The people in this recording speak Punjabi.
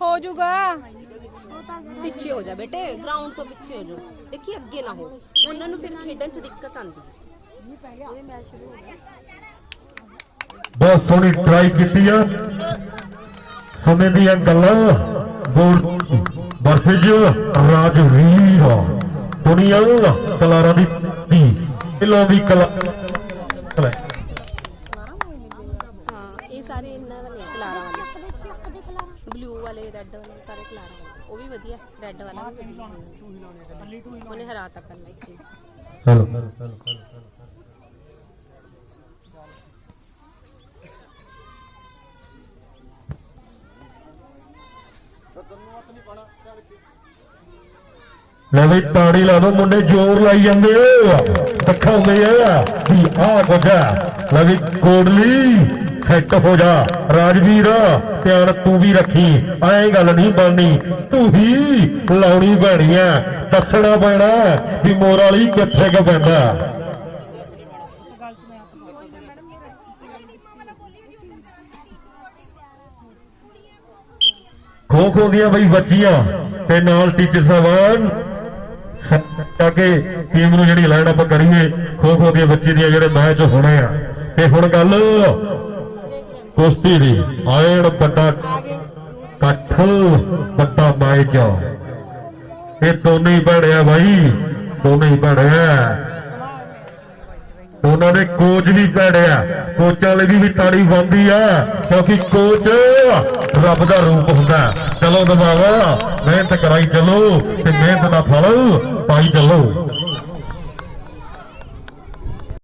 ਹੋ ਜਾਊਗਾ। ਪਿੱਛੇ ਹੋ ਜਾ ਬੇਟੇ ਗਰਾਊਂਡ ਤੋਂ ਪਿੱਛੇ ਹੋ ਜਾ ਦੇਖੀ, ਅੱਗੇ ਨਾ ਹੋ। ਉਹਨਾਂ ਨੂੰ ਫਿਰ ਖੇਡਣ 'ਚ ਦਿੱਕਤ ਆਉਂਦੀ ਹੈ। ਬਹੁਤ ਸੋਹਣੀ ਟਰਾਈ ਕੀਤੀ ਆ। ਸਮੇਂ ਦੀਆਂ ਗੱਲਾਂ ਗੋਲ ਵਰਸੇਜ ਰਾਜਵੀਰ ਦੁਨੀਆ ਕਲਾਰਾਂ ਦੀ ਧੀ, ਦਿਲੋਂ ਦੀ ਕਲਾ। ਇਹ ਸਾਰੇ ਇਹਨਾਂ ਵਾਲੇ ਕਲਾਰਾ ਵਾਲੇ। ਬਲੂ ਵਾਲੇ ਰੈੱਡ ਵਾਲੇ ਸਾਰੇ ਕਲਾਰਾ ਵਾਲੇ। ਉਹ ਵੀ ਵਧੀਆ ਰੈੱਡ ਵਾਲਾ ਵੀ ਵਧੀਆ। ਉਹਨੇ ਹਰਾਤਾ ਪਹਿਲਾਂ ਇੱਕ ਨੂੰ। ਹੈਲੋ ਲੈ ਵੀ ਤਾੜੀ ਲਾ ਦੋ ਮੁੰਡੇ ਜ਼ੋਰ ਲਾਈ ਜਾਂਦੇ ਆ। ਦਿਖਾਉਂਦੇ ਆ ਵੀ ਆਹ ਕੁਝ ਆ। ਲੈ ਵੀ ਕੋਡਲੀ ਸੈੱਟ ਹੋ ਜਾ। ਰਾਜਵੀਰ, ਧਿਆਨ ਤੂੰ ਵੀ ਰੱਖੀ। ਐਂ ਗੱਲ ਨਹੀਂ ਬਣਨੀ। ਤੂੰ ਹੀ ਲਾਉਣੀ ਪੈਣੀ ਆ ਦੱਸਣਾ ਪੈਣਾ ਵੀ ਮੋਰ ਵਾਲੀ ਕਿੱਥੇ ਕ ਪੈਂਦਾ। ਖੋ ਖੋ ਦੀਆਂ ਬਈ ਬੱਚੀਆਂ। ਤੇ ਨਾਲ ਟੀਚਰ ਸਾਹਿਬਾਨ। ਤਾਂ ਕਿ ਟੀਮ ਨੂੰ ਜਿਹੜੀ ਲਾਈਨ ਅਪ ਕਰੀਏ, ਖੋ ਖੋ ਦੀਆਂ ਬੱਚੀ ਦੀਆਂ ਜਿਹੜੇ ਮੈਚ ਹੋਣੇ ਆ। ਤੇ ਹੁਣ ਗੱਲ ਕੁਸ਼ਤੀ ਦੀ। ਆਇਣ ਵੱਡਾ ਇਕੱਠ, ਵੱਡਾ ਮੈਚ ਇਹ ਦੋਨੇ ਹੀ ਭੈੜੇ ਬਾਈ ਦੋਨੇ ਹੀ ਭੈੜੇ ਉਹਨਾਂ ਦੇ ਕੋਚ ਵੀ ਭੈੜੇ ਕੋਚਾਂ ਲਈ ਵੀ ਤਾੜੀ ਬੰਦੀ ਆ, ਕਿਉਂਕਿ ਕੋਚ ਰੱਬ ਦਾ ਰੂਪ ਹੁੰਦਾ। ਚਲੋ ਦਬਾਵਾ ਮਿਹਨਤ ਕਰਾਈ ਚੱਲੋ ਤੇ ਮਿਹਨਤ ਦਾ ਫਲ ਪਾਈ ਚੱਲੋ।